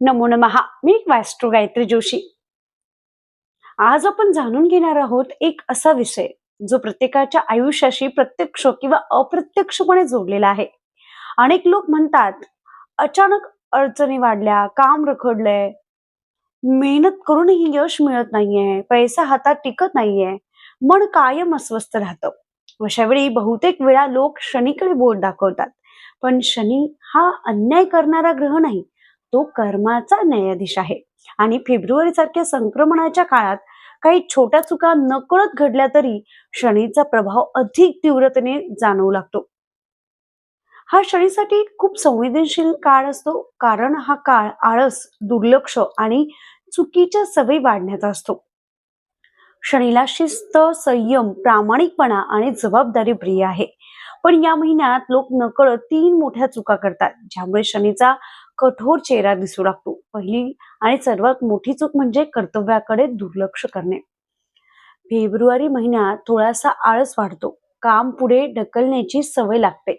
नमो नमहा मी वास्ट्रो गायत्री जोशी. आज आपण जाणून घेणार आहोत एक असा विषय जो प्रत्येकाच्या आयुष्याशी प्रत्यक्ष किंवा अप्रत्यक्षपणे जोडलेला आहे. अनेक लोक म्हणतात अचानक अडचणी वाढल्या काम रखडलंय मेहनत करूनही यश मिळत नाहीये पैसा हातात टिकत नाहीये मन कायम अस्वस्थ राहतं. अशा वेळी बहुतेक वेळा लोक शनीकडे बोट दाखवतात. पण शनी हा अन्याय करणारा ग्रह नाही. तो कर्माचा न्यायाधीश आहे. आणि फेब्रुवारी सारख्या संक्रमणाच्या काळात काही छोट्या चुका नकळत घडल्या तरी शनीचा प्रभाव अधिक तीव्रतेने जाणवू लागतो. हा शनीसाठी खूप संवेदनशील काळ असतो कारण हा काळ आळस दुर्लक्ष आणि चुकीच्या सवयी वाढण्याचा असतो. शनीला शिस्त संयम प्रामाणिकपणा आणि जबाबदारी प्रिय आहे. पण या महिन्यात लोक नकळत तीन मोठ्या चुका करतात ज्यामुळे शनीचा कठोर चेहरा दिसू लागतो. पहिली आणि सर्वात मोठी चूक म्हणजे कर्तव्याकडे दुर्लक्ष करणे. फेब्रुवारी महिन्यात थोडासा आळस वाढतो. काम पुढे ढकलण्याची सवय लागते.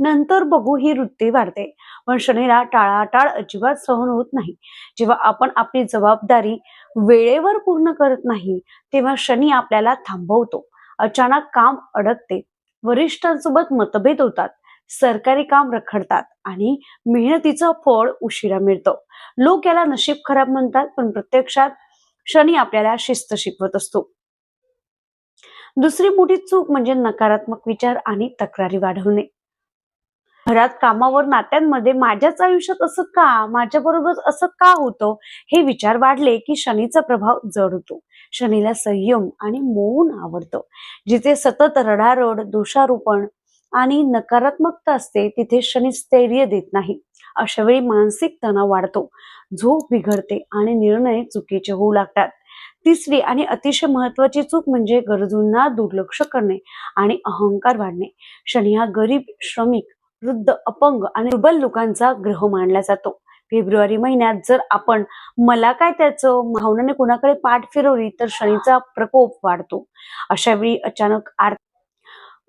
नंतर बघू ही वृत्ती वाढते. पण शनीला टाळाटाळ अजिबात सहन होत नाही. जेव्हा आपण आपली जबाबदारी वेळेवर पूर्ण करत नाही तेव्हा शनी आपल्याला थांबवतो. अचानक काम अडकते. वरिष्ठांसोबत मतभेद होतात. सरकारी काम रखडतात आणि मेहनतीचं फळ उशिरा मिळतं. लोक याला नशीब खराब म्हणतात पण प्रत्यक्षात शनी आपल्याला शिस्त शिकवत असतो. दुसरी मोठी चूक म्हणजे नकारात्मक विचार आणि तक्रारी वाढवणे. घरात कामावर नात्यांमध्ये माझ्याच आयुष्यात असं का? माझ्या बरोबर असं का होतं? हे विचार वाढले की शनीचा प्रभाव जड होतो. शनीला संयम आणि मौन आवडतं. जिथे सतत रडारड दोषारोपण आणि नकारात्मकता असते तिथे शनी स्थैर्य देत नाही. अशा वेळी मानसिक तणाव वाढतो. झोप बिघडते आणि निर्णय चुकीचे होऊ लागतात. तिसरी आणि अतिशय महत्वाची चूक म्हणजे गरजूंना दुर्लक्ष करणे आणि अहंकार वाढणे. शनी हा गरीब श्रमिक वृद्ध अपंग आणि दुर्बल लोकांचा ग्रह मानला जातो. फेब्रुवारी महिन्यात जर आपण मला काय त्याचं भावनाने कुणाकडे पाठ फिरवली तर शनीचा प्रकोप वाढतो. अशा वेळी अचानक आर्थिक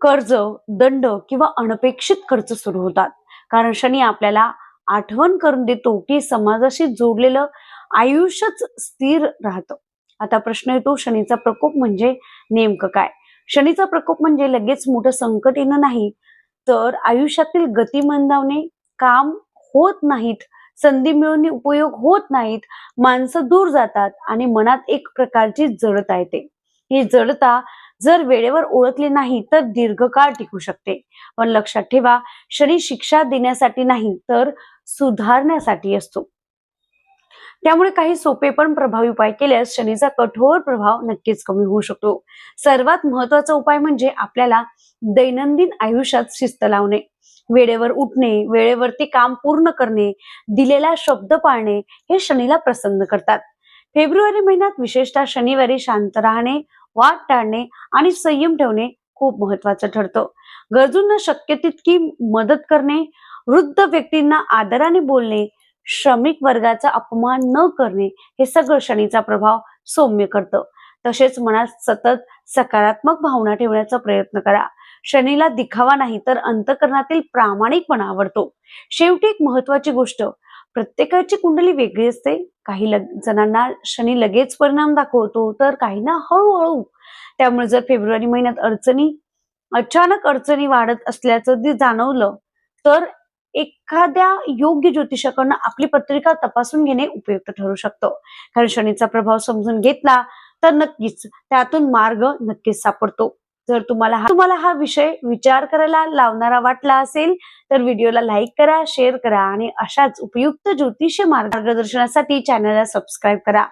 कर्ज दंड किंवा अनपेक्षित खर्च सुरू होतात. कारण शनी आपल्याला आठवण करून देतो की समाजाशी जोडलेलं आयुष्यच स्थिर राहतं. आता प्रश्न येतो शनीचा प्रकोप म्हणजे नेमकं काय? शनीचा प्रकोप म्हणजे लगेच मोठं संकट येणं नाही तर आयुष्यातील गती मंदावणे काम होत नाहीत संधी मिळवणे उपयोग होत नाहीत माणसं दूर जातात आणि मनात एक प्रकारची जडता येते. ही जडता जर वेळेवर ओळखले नाही तर दीर्घकाळ टिकू शकते. पण लक्षात ठेवा शनी शिक्षा देण्यासाठी नाही तर सुधारण्यासाठी असतो. त्यामुळे काही सोपे पण प्रभावी उपाय केल्यास शनीचा कठोर प्रभाव नक्कीच कमी होऊ शकतो. सर्वात महत्त्वाचा उपाय म्हणजे आपल्याला दैनंदिन आयुष्यात शिस्त लावणे. वेळेवर उठणे वेळेवरती काम पूर्ण करणे दिलेला शब्द पाळणे हे शनीला प्रसन्न करतात. फेब्रुवारी महिन्यात विशेषतः शनिवारी शांत राहणे वाद टाळणे आणि संयम ठेवणे खूप महत्वाचं ठरतं. गरजूंना शक्य तितकी मदत करणे वृद्ध व्यक्तींना आदराने बोलणे श्रमिक वर्गाचा अपमान न करणे हे सगळं शनीचा प्रभाव सौम्य करतं. तसेच मनात सतत सकारात्मक भावना ठेवण्याचा प्रयत्न करा. शनीला दिखावा नाही तर अंतकरणातील प्रामाणिकपणा आवडतो. शेवटी एक महत्वाची गोष्ट प्रत्येकाची कुंडली वेगळी असते. काही लग जणांना शनी लगेच परिणाम दाखवतो तर काहींना हळूहळू. त्यामुळे जर फेब्रुवारी महिन्यात अडचणी अचानक अडचणी वाढत असल्याचं जे जाणवलं तर एखाद्या योग्य ज्योतिषाकडनं आपली पत्रिका तपासून घेणे उपयुक्त ठरू शकतं. कारण शनीचा प्रभाव समजून घेतला तर नक्कीच त्यातून मार्ग नक्कीच सापडतो. जर तुम्हाला हा तुम्हाला हा विषय विचार करायला लावणारा वाटला असेल तर व्हिडिओला लाईक करा शेअर करा आणि अशाच उपयुक्त ज्योतिष मार्गदर्शनासाठी चॅनलला सबस्क्राईब करा.